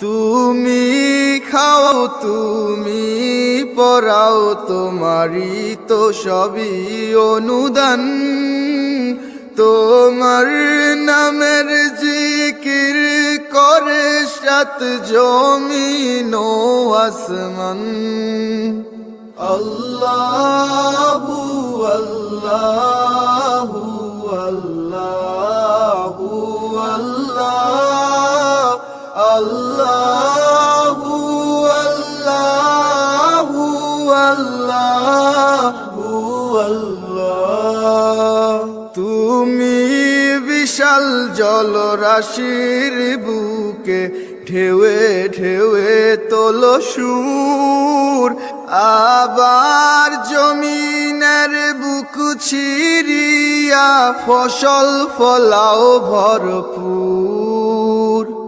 তুমি খাও, তুমি পরাও, তোমারই তো সবই অনুদান। তোমার নামের জিকির করে সাত জমিন আসমান। আল্লাহু আল্লাহু। আল্লাহু আল্লাহু আল্লাহু আল্লাহ তুমি বিশাল জলরাশির বুকে ঢেউয়ে ঢেউয়ে তোলো সুর আবার জমিনের বুক ছিড়িয়া ফসল ফলাও ভরপুর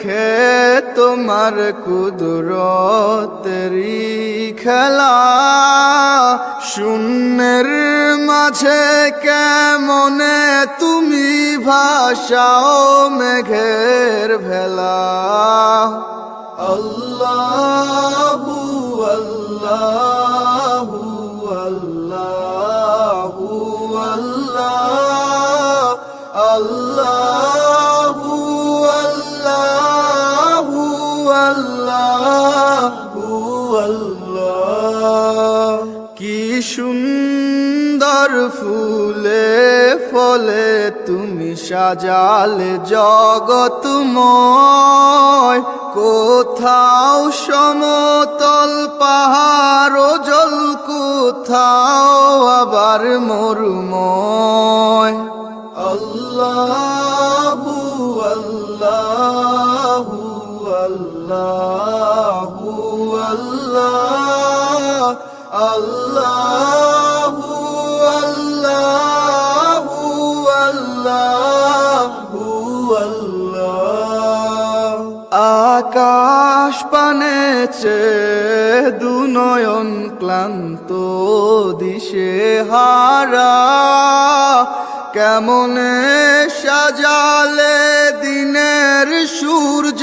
দেখে তোমার কুদরতেরি খেলা শূন্যের মাঝে কেমনে তুমি ভাষাও মেঘের ভেলা? আল্লাহু সুন্দর ফুলে ফলে তুমি সাজালে জগতময় কোথাও সমতল পাহাড় জল, কোথাও আবার মরুময়। আল্লাহু আল্লাহু আল্লাহু, আল্লাহ। আল্লাহু আকাশ পানেছে দুনয়ন ক্লান্ত দিশে হারা। কেমনে সাজালে দিনের সূর্য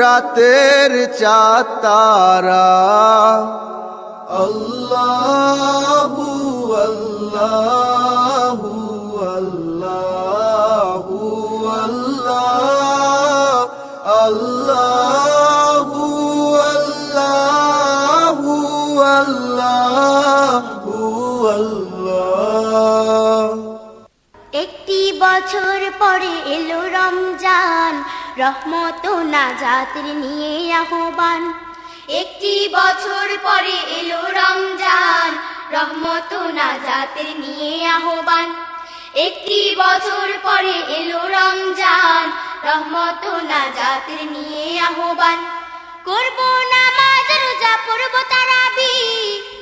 রাতের চাতারা আল্লাহু আল্লাহু আল্লাহু আল্লাহ আল্লাহু আল্লাহু আল্লাহু আল্লাহ একটি বছর পরে এলো রমজান রহমত নাজাতের নিয়ে আহ্বান। একটি বছর পরে এলো রমজান। রহমত নাজাতের নিয়ে আহ্বান। একটি বছর পরে এলো রমজান। রহমত নাজাতের নিয়ে আহ্বান। করব নামাজ, রোজা, পড়ব তারাবি।